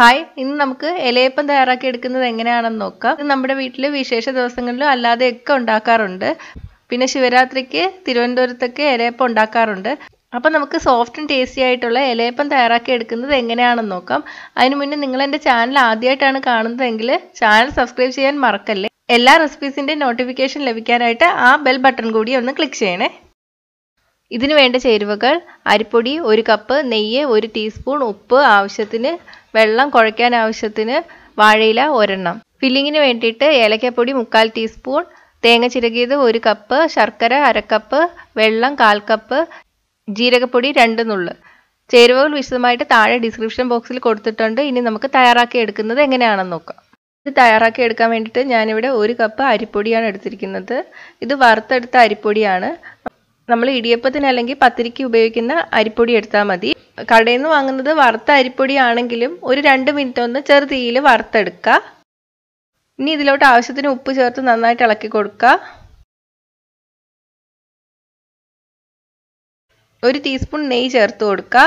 Hi ഇന്ന് നമുക്ക് ഇലയപ്പം തയ്യാറാക്കി എടുക്കുന്നത് എങ്ങനെയാണെന്ന് നോക്കാം. നമ്മുടെ വീട്ടിൽ വിശേഷ ദിവസങ്ങളിലും അല്ലാതെയൊക്കെ ഉണ്ടാക്കാറുണ്ട്. പിന്നെ ശിവരാത്രിക്ക് തിരുവനന്തപുരത്തൊക്കെ ഇലയപ്പം ഉണ്ടാക്കാറുണ്ട്. അപ്പം നമുക്ക് സോഫ്റ്റും ടേസ്റ്റി ആയിട്ടുള്ള ഇലയപ്പം തയ്യാറാക്കി എടുക്കുന്നത് എങ്ങനെയാണെന്ന് നോക്കാം. അതിന് മുന്നേ നിങ്ങൾ എന്റെ ചാനൽ ആദ്യമായിട്ടാണ് കാണുന്നതെങ്കിൽ ചാനൽ സബ്സ്ക്രൈബ് ചെയ്യാൻ മറക്കല്ലേ? എല്ലാ റെസിപ്പീസിന്റെ നോട്ടിഫിക്കേഷൻ ലഭിക്കാനായിട്ട് ആ ബെൽ ബട്ടൺ കൂടി ഒന്ന് ക്ലിക്ക് ചെയ്യണേ. ഇതിനു വേണ്ട ചേരുവകൾ അരിപ്പൊടി ഒരു കപ്പ് നെയ്യ് ഒരു ടീസ്പൂൺ ഉപ്പ് ആവശ്യത്തിന് വെള്ളം കുഴയ്ക്കാൻ ആവശ്യത്തിന് വാഴയില ഒരെണ്ണം. ഫില്ലിങ്ങിന് വേണ്ടിയിട്ട് ഏലക്കപ്പൊടി മുക്കാൽ ടീസ്പൂൺ തേങ്ങ ചിരകിയത് ഒരു കപ്പ് ശർക്കര അരക്കപ്പ് വെള്ളം കാൽ കപ്പ് ജീരകപ്പൊടി രണ്ട് നുള്ള്. ചേരുവകൾ വിശദമായിട്ട് താഴെ ഡിസ്ക്രിപ്ഷൻ ബോക്സിൽ കൊടുത്തിട്ടുണ്ട്. ഇനി നമുക്ക് തയ്യാറാക്കി എടുക്കുന്നത് എങ്ങനെയാണെന്ന് നോക്കാം. ഇത് തയ്യാറാക്കി എടുക്കാൻ വേണ്ടിയിട്ട് ഞാനിവിടെ ഒരു കപ്പ് അരിപ്പൊടിയാണ് എടുത്തിരിക്കുന്നത്. ഇത് വറുത്തെടുത്ത അരിപ്പൊടിയാണ്. നമ്മൾ ഇടിയപ്പത്തിന് അല്ലെങ്കിൽ പത്തിരിക്ക് ഉപയോഗിക്കുന്ന അരിപ്പൊടി എടുത്താൽ മതി. കടയിൽ നിന്ന് വാങ്ങുന്നത് വറുത്ത അരിപ്പൊടി ആണെങ്കിലും ഒരു രണ്ട് മിനിറ്റ് ഒന്ന് ചെറു തീയിൽ വറുത്തെടുക്കുക. ഇനി ഇതിലോട്ട് ആവശ്യത്തിന് ഉപ്പ് ചേർത്ത് നന്നായിട്ട് ഇളക്കി കൊടുക്കുക. ഒരു ടീസ്പൂൺ നെയ്യ് ചേർത്ത് കൊടുക്കുക.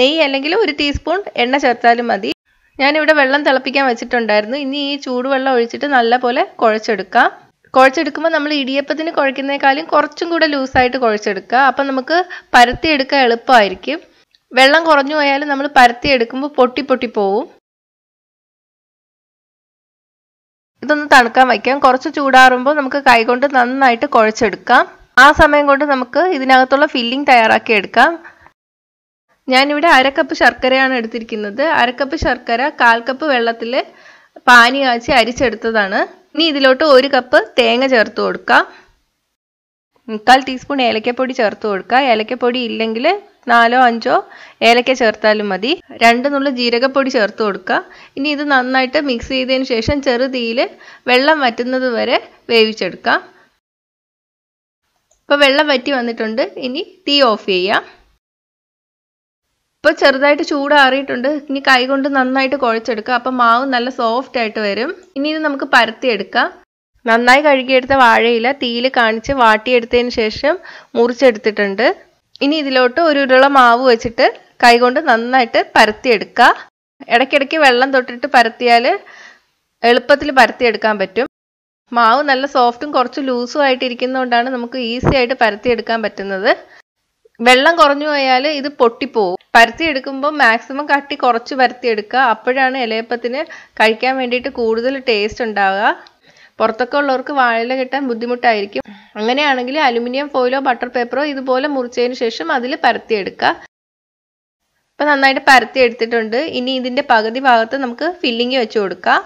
നെയ്യ് അല്ലെങ്കിൽ ഒരു ടീസ്പൂൺ എണ്ണ ചേർത്താലും മതി. ഞാനിവിടെ വെള്ളം തിളപ്പിക്കാൻ വെച്ചിട്ടുണ്ടായിരുന്നു. ഇനി ഈ ചൂടുവെള്ളം ഒഴിച്ചിട്ട് നല്ലപോലെ കുഴച്ചെടുക്കാം. കുഴച്ചെടുക്കുമ്പോൾ നമ്മൾ ഇടിയപ്പത്തിന് കുഴക്കുന്നതിനേക്കാളും കുറച്ചും കൂടെ ലൂസായിട്ട് കുഴച്ചെടുക്കുക. അപ്പം നമുക്ക് പരത്തിയെടുക്കാൻ എളുപ്പമായിരിക്കും. വെള്ളം കുറഞ്ഞു പോയാലും നമ്മൾ പരത്തിയെടുക്കുമ്പോൾ പൊട്ടി പൊട്ടി പോവും. ഇതൊന്ന് തണുക്കാൻ വയ്ക്കാം. കുറച്ച് ചൂടാറുമ്പോൾ നമുക്ക് കൈകൊണ്ട് നന്നായിട്ട് കുഴച്ചെടുക്കാം. ആ സമയം കൊണ്ട് നമുക്ക് ഇതിനകത്തുള്ള ഫില്ലിംഗ് തയ്യാറാക്കി എടുക്കാം. ഞാനിവിടെ അരക്കപ്പ് ശർക്കരയാണ് എടുത്തിരിക്കുന്നത്. അരക്കപ്പ് ശർക്കര കാൽ കപ്പ് വെള്ളത്തിൽ പാനി കാച്ചി അരിച്ചെടുത്തതാണ്. ഇനി ഇതിലോട്ട് ഒരു കപ്പ് തേങ്ങ ചേർത്ത് കൊടുക്കുക മുക്കാൽ ടീസ്പൂൺ ഏലക്കപ്പൊടി ചേർത്ത് കൊടുക്കുക ഏലക്കപ്പൊടി ഇല്ലെങ്കിൽ നാലോ അഞ്ചോ ഏലക്ക ചേർത്താലും മതി. രണ്ട് നുള്ള ജീരകപ്പൊടി ചേർത്ത് കൊടുക്കുക ഇനി ഇത് നന്നായിട്ട് മിക്സ് ചെയ്തതിന് ശേഷം ചെറുതീയിൽ വെള്ളം വറ്റുന്നത് വരെ വേവിച്ചെടുക്കുക ഇപ്പോൾ വെള്ളം വറ്റി വന്നിട്ടുണ്ട്. ഇനി തീ ഓഫ് ചെയ്യാം. ഇപ്പോൾ ചെറുതായിട്ട് ചൂടാറിയിട്ടുണ്ട്. ഇനി കൈ കൊണ്ട് നന്നായിട്ട് കുഴച്ചെടുക്കുക അപ്പം മാവ് നല്ല സോഫ്റ്റ് ആയിട്ട് വരും. ഇനി ഇത് നമുക്ക് പരത്തിയെടുക്കാം. നന്നായി കഴുകിയെടുത്ത വാഴയില തീയിൽ കാണിച്ച് വാട്ടിയെടുത്തതിന് ശേഷം മുറിച്ചെടുത്തിട്ടുണ്ട്. ഇനി ഇതിലോട്ട് ഒരു ഉരുള മാവ് വെച്ചിട്ട് കൈ കൊണ്ട് നന്നായിട്ട് പരത്തിയെടുക്കുക ഇടയ്ക്കിടയ്ക്ക് വെള്ളം തൊട്ടിട്ട് പരത്തിയാൽ എളുപ്പത്തിൽ പരത്തിയെടുക്കാൻ പറ്റും. മാവ് നല്ല സോഫ്റ്റും കുറച്ച് ലൂസും ആയിട്ടിരിക്കുന്നതുകൊണ്ടാണ് നമുക്ക് ഈസി ആയിട്ട് പരത്തിയെടുക്കാൻ പറ്റുന്നത്. വെള്ളം കുറഞ്ഞു പോയാൽ ഇത് പൊട്ടിപ്പോവും. പരത്തി എടുക്കുമ്പോൾ മാക്സിമം കട്ടി കുറച്ച് പരത്തി എടുക്കുക. അപ്പോഴാണ് ഇലയപ്പത്തിന് കഴിക്കാൻ വേണ്ടിയിട്ട് കൂടുതൽ ടേസ്റ്റ് ഉണ്ടാവുക. പുറത്തൊക്കെ ഉള്ളവർക്ക് വാഴയില കിട്ടാൻ ബുദ്ധിമുട്ടായിരിക്കും. അങ്ങനെയാണെങ്കിൽ അലുമിനിയം ഫോയിലോ ബട്ടർ പേപ്പറോ ഇതുപോലെ മുറിച്ചതിന് ശേഷം അതിൽ പരത്തിയെടുക്കുക ഇപ്പം നന്നായിട്ട് പരത്തി എടുത്തിട്ടുണ്ട്. ഇനി ഇതിന്റെ പകുതി ഭാഗത്ത് നമുക്ക് ഫില്ലിങ് വെച്ച് കൊടുക്കാം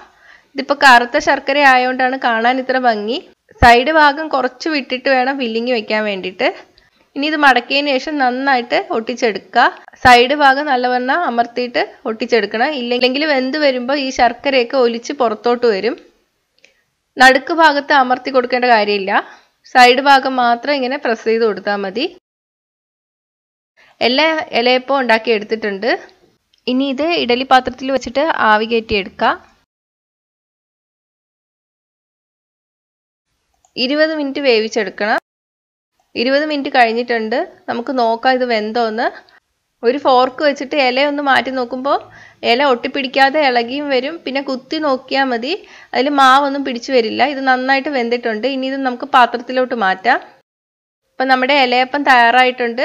ഇതിപ്പോൾ കറുത്ത ശർക്കര ആയതുകൊണ്ടാണ് കാണാൻ ഇത്ര ഭംഗി. സൈഡ് ഭാഗം കുറച്ച് വിട്ടിട്ട് വേണം ഫില്ലിങ് വെക്കാൻ വേണ്ടിയിട്ട്. ഇനി ഇത് മടക്കിയതിന് ശേഷം നന്നായിട്ട് ഒട്ടിച്ചെടുക്കുക. സൈഡ് ഭാഗം നല്ലവണ്ണം അമർത്തിയിട്ട് ഒട്ടിച്ചെടുക്കണം. ഇല്ലെങ്കിൽ വെന്ത് വരുമ്പോൾ ഈ ശർക്കരയൊക്കെ ഒലിച്ച് പുറത്തോട്ട് വരും. നടുക്ക് ഭാഗത്ത് അമർത്തി കൊടുക്കേണ്ട കാര്യമില്ല. സൈഡ് ഭാഗം മാത്രം ഇങ്ങനെ പ്രസ് ചെയ്ത് കൊടുത്താൽ മതി. എല്ലാ ഇലയപ്പം ഉണ്ടാക്കി എടുത്തിട്ടുണ്ട്. ഇനി ഇത് ഇഡലി പാത്രത്തിൽ വെച്ചിട്ട് ആവി കയറ്റി എടുക്കുക. ഇരുപത് മിനിറ്റ് വേവിച്ചെടുക്കണം. ഇരുപത് മിനിറ്റ് കഴിഞ്ഞിട്ടുണ്ട്. നമുക്ക് നോക്കാം ഇത് വെന്തോന്ന്. ഒരു ഫോർക്ക് വെച്ചിട്ട് ഇല ഒന്ന് മാറ്റി നോക്കുമ്പോൾ ഇല ഒട്ടിപ്പിടിക്കാതെ ഇളകിയും വരും. പിന്നെ കുത്തി നോക്കിയാൽ മതി. അതിൽ മാവൊന്നും പിടിച്ചു വരില്ല. ഇത് നന്നായിട്ട് വെന്തിട്ടുണ്ട്. ഇനി ഇത് നമുക്ക് പാത്രത്തിലോട്ട് മാറ്റാം. അപ്പം നമ്മുടെ ഇലയപ്പം തയ്യാറായിട്ടുണ്ട്.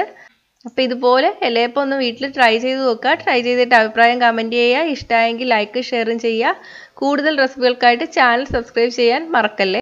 അപ്പം ഇതുപോലെ ഇലയപ്പം ഒന്ന് വീട്ടിൽ ട്രൈ ചെയ്ത് നോക്കുക. ട്രൈ ചെയ്തിട്ട് അഭിപ്രായം കമന്റ് ചെയ്യുക. ഇഷ്ടമായെങ്കിൽ ലൈക്ക് ഷെയറും ചെയ്യുക. കൂടുതൽ റെസിപ്പികൾക്കായിട്ട് ചാനൽ സബ്സ്ക്രൈബ് ചെയ്യാൻ മറക്കല്ലേ?